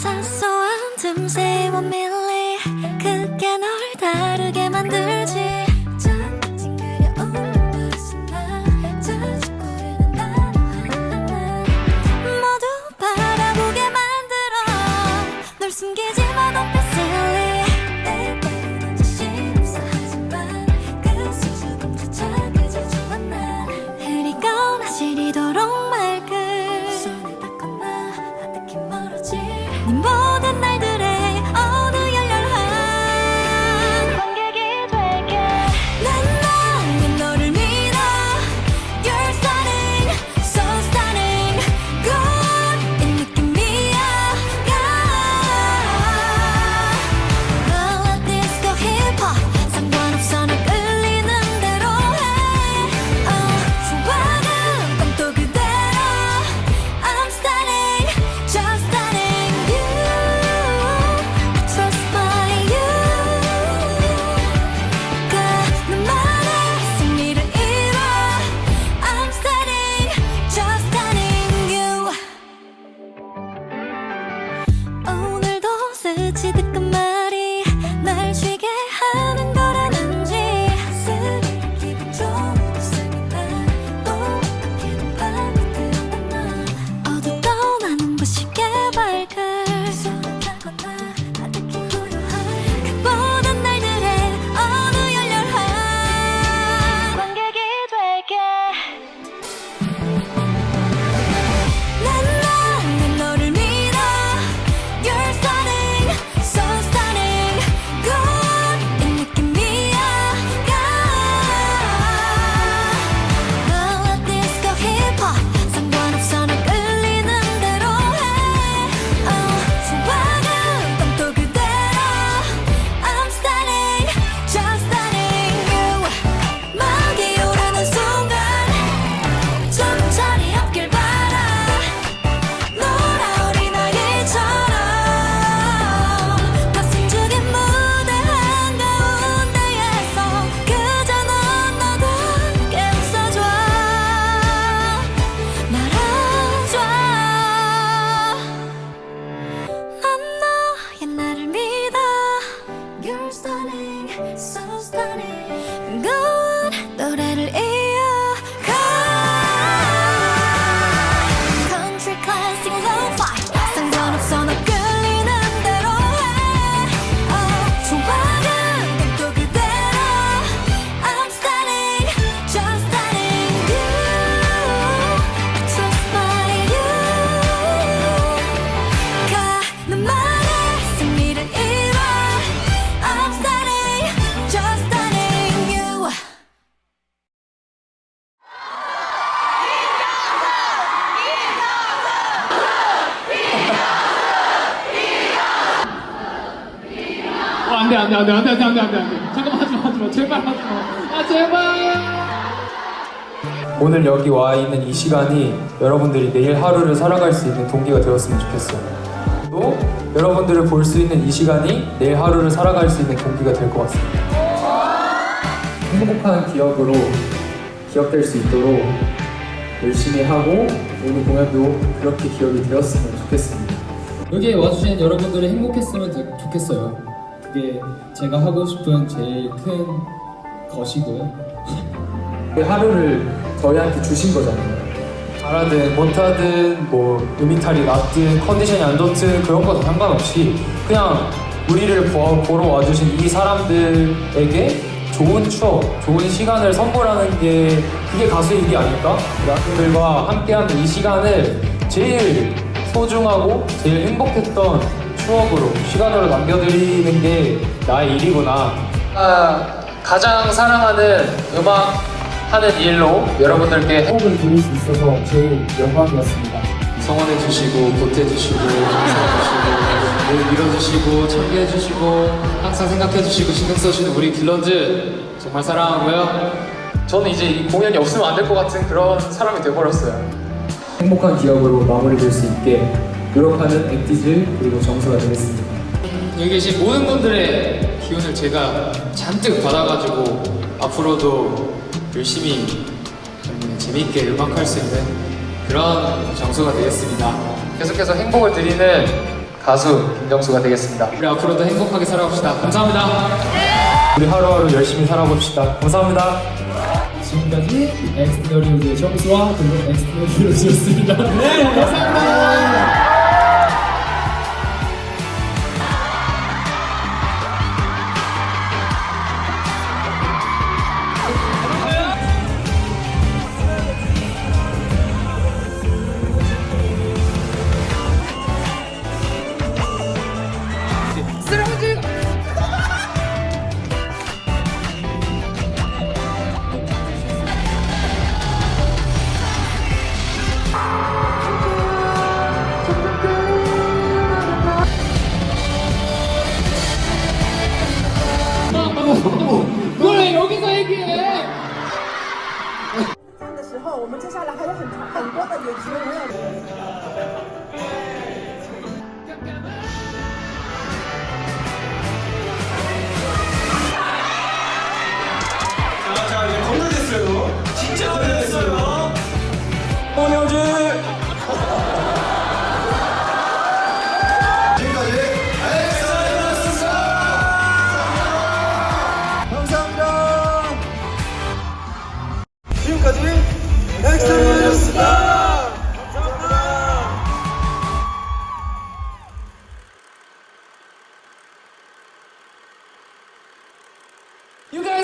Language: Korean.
사소한 틈새의 원밀리. 그게 널 안 돼, 안 돼, 안 돼, 안 돼, 안 돼, 안 돼, 안 돼, 안 돼. 잠깐만 하지 마, 하지 마. 제발 하지 마. 아, 제발. 오늘 여기 와 있는 이 시간이 여러분들이 내일 하루를 살아갈 수 있는 동기가 되었으면 좋겠어요. 또 여러분들을 볼 수 있는 이 시간이 내일 하루를 살아갈 수 있는 동기가 될 것 같습니다. 행복한 기억으로 기억될 수 있도록 열심히 하고 오늘 공연도 그렇게 기억이 되었으면 좋겠습니다. 여기에 와주신 여러분들이 행복했으면 되- 좋겠어요. 그게 제가 하고 싶은 제일 큰 것이고요. 그 하루를 저희한테 주신 거잖아요. 잘하든 못하든 뭐 음이탈이 났든 컨디션이 안 좋든 그런 거다 상관없이 그냥 우리를 보, 보러 와주신 이 사람들에게 좋은 추억, 좋은 시간을 선물하는 게 그게 가수의 일이 아닐까? 여러분들과 함께하는 이 시간을 제일 소중하고 제일 행복했던 추억으로 시간으로 남겨드리는 게 나의 일이구나. 아, 가장 사랑하는 음악 하는 일로 여러분들께 행복을 드릴 수 있어서 제일 영광이었습니다. 성원해 주시고 보태 주시고 감사해 주시고 늘 밀어 주시고 참여해 주시고 항상 생각해 주시고 신경 써 주시는 우리 빌런즈 정말 사랑하고요. 저는 이제 이 공연이 없으면 안 될 것 같은 그런 사람이 돼버렸어요. 행복한 기억으로 마무리될 수 있게 노력하는 액티즈 그리고 정수가 되겠습니다. 여기 계신 모든 분들의 기운을 제가 잔뜩 받아가지고 앞으로도 열심히 재미있게 음악할 수 있는 그런 정수가 되겠습니다. 계속해서 행복을 드리는 가수 김정수가 되겠습니다. 우리 앞으로도 행복하게 살아봅시다. 감사합니다. 우리 하루하루 열심히 살아봅시다. 감사합니다. 지금까지 엑스테리오즈의 정수와 그리고 엑스테리오즈였습니다. 네, 감사합니다. Next time we You guys